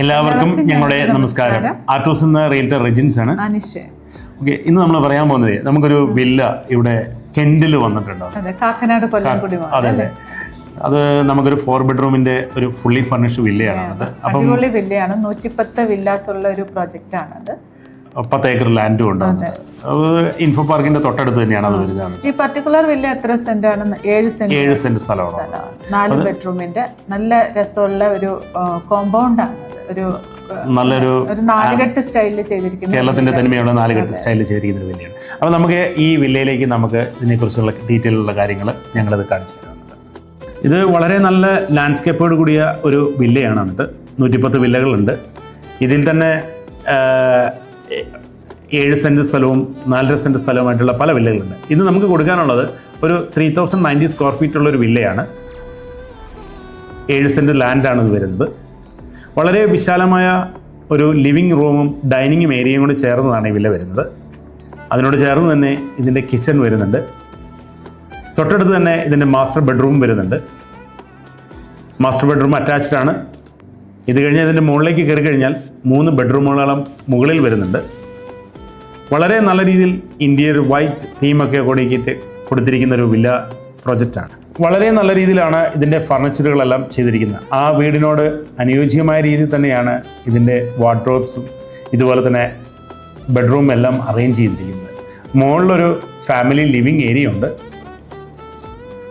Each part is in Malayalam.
എല്ലാവർക്കും ഞങ്ങളുടെ നമസ്കാരം. ആർട്ടോസ് എന്ന റിയൽറ്റർ റെജിൻസ് ആണ്. ഓക്കെ ഇന്ന് നമ്മൾ പറയാൻ പോകുന്നത് നമുക്കൊരു വില്ല ഇവിടെ കെൻഡിൽ വന്നിട്ടുണ്ടോ? അതെ. അതെ അതെ. നമുക്കൊരു ഫോർ ബെഡ്റൂമിന്റെ ഒരു ഫുള്ളി ഫർണിഷ്ഡ് വില്ലയാണ് അപ്പം വില്ലയാണ്. നൂറ്റിപ്പത്ത് വില്ലാസ് ഉള്ള ഒരു പ്രൊജക്റ്റ് ആണത് പത്ത് ഏക്കർ ലാൻഡും ഉണ്ട് ഇൻഫോ പാർക്കിന്റെ തൊട്ടടുത്ത് തന്നെയാണ് അത് വരുന്നത് ഈ പർട്ടിക്കുലർ വില്ല എത്ര സെന്റ് ആണ്? ഏഴ് സെന്റ് ഏഴ് സെന്റ് സ്ഥലമാണ്. നാല് ബെഡ്റൂമിന്റെ നല്ല രസമുള്ള ഒരു കോമ്പൗണ്ട് ആണ്. ഒരു നല്ലൊരു നാലുകെട്ട് സ്റ്റൈലിൽ ചെയ്തിരിക്കുന്ന കേരളത്തിന്റെ തനിമയുള്ള നാലുകെട്ട് സ്റ്റൈലിൽ ചെയ്തിരിക്കുന്ന ഒരു വില്ലയാണ്. അപ്പോൾ നമുക്ക് ഈ വില്ലയിലേക്ക് നമുക്ക് ഇതിനെക്കുറിച്ചുള്ള ഡീറ്റെയിൽ ഉള്ള കാര്യങ്ങൾ ഞങ്ങളത് കാണിച്ചു ഇത് വളരെ നല്ല ലാൻഡ്സ്കേപ്പോട് കൂടിയ ഒരു വില്ലയാണ് എന്നിട്ട് നൂറ്റിപ്പത്ത് വില്ലകളുണ്ട്. ഇതിൽ തന്നെ ഏഴ് സെന്റ് സ്ഥലവും നാലര സെന്റ് സ്ഥലവുമായിട്ടുള്ള പല വില്ലകളുണ്ട്. ഇന്ന് നമുക്ക് കൊടുക്കാനുള്ളത് ഒരു three thousand ninety square feet ഉള്ള ഒരു വില്ലയാണ്. ഏഴ് സെന്റ് ലാൻഡാണ് ഇത് വരുന്നത്. വളരെ വിശാലമായ ഒരു ലിവിങ് റൂമും ഡൈനിങ്ങും ഏരിയയും കൂടി ചേർന്നതാണ് ഈ വില്ല വരുന്നത്. അതിനോട് ചേർന്ന് തന്നെ ഇതിന്റെ കിച്ചൺ വരുന്നുണ്ട്. തൊട്ടടുത്ത് തന്നെ ഇതിന്റെ മാസ്റ്റർ ബെഡ്റൂം വരുന്നുണ്ട്. മാസ്റ്റർ ബെഡ്റൂം അറ്റാച്ച്ഡ് ആണ്. ഇത് കഴിഞ്ഞ് ഇതിന്റെ മുകളിലേക്ക് കയറി കഴിഞ്ഞാൽ മൂന്ന് ബെഡ്റൂമുകളോളം മുകളിൽ വരുന്നുണ്ട്. വളരെ നല്ല രീതിയിൽ ഇന്ത്യയിൽ വൈറ്റ് തീമൊക്കെ കൊടുക്കിയിട്ട് കൊടുത്തിരിക്കുന്ന ഒരു വില്ല പ്രൊജക്റ്റാണ് വളരെ നല്ല രീതിയിലാണ് ഇതിന്റെ ഫർണിച്ചറുകളെല്ലാം ചെയ്തിരിക്കുന്നത്. ആ വീടിനോട് അനുയോജ്യമായ രീതിയിൽ തന്നെയാണ് ഇതിന്റെ വാർഡ്രോബ്സും ഇതുപോലെ തന്നെ ബെഡ്റൂം എല്ലാം അറേഞ്ച് ചെയ്തിരിക്കുന്നത്. മുകളിലൊരു ഫാമിലി ലിവിങ് ഏരിയ ഉണ്ട്.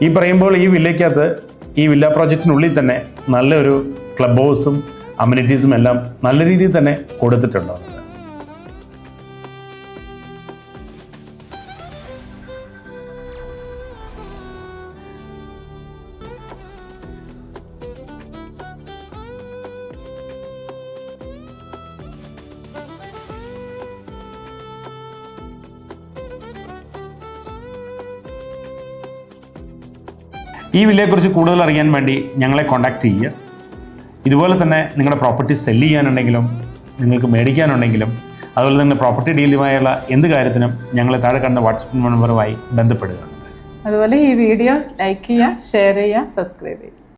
ഈ പറയുമ്പോൾ ഈ വില്ലയ്ക്കകത്ത് ഈ വില്ല പ്രോജക്റ്റിനുള്ളിൽ തന്നെ നല്ലൊരു ക്ലബ് ഹൗസും അമ്യൂണിറ്റീസും എല്ലാം നല്ല രീതിയിൽ തന്നെ കൊടുത്തിട്ടുണ്ട്. ഈ വില്ലയെക്കുറിച്ച് കൂടുതൽ അറിയാൻ വേണ്ടി ഞങ്ങളെ കോൺടാക്റ്റ് ചെയ്യുക. ഇതുപോലെ തന്നെ നിങ്ങളുടെ പ്രോപ്പർട്ടി സെല്ല് ചെയ്യാനുണ്ടെങ്കിലും നിങ്ങൾക്ക് മേടിക്കാനുണ്ടെങ്കിലും അതുപോലെ തന്നെ പ്രോപ്പർട്ടി ഡീലുമായുള്ള എന്ത് കാര്യത്തിനും ഞങ്ങളെ താഴെ കാണുന്ന വാട്സപ്പ് നമ്പറുമായി ബന്ധപ്പെടുക. അതുപോലെ ഈ വീഡിയോ ലൈക്ക് ചെയ്യുക ഷെയർ ചെയ്യുക സബ്സ്ക്രൈബ് ചെയ്യുക.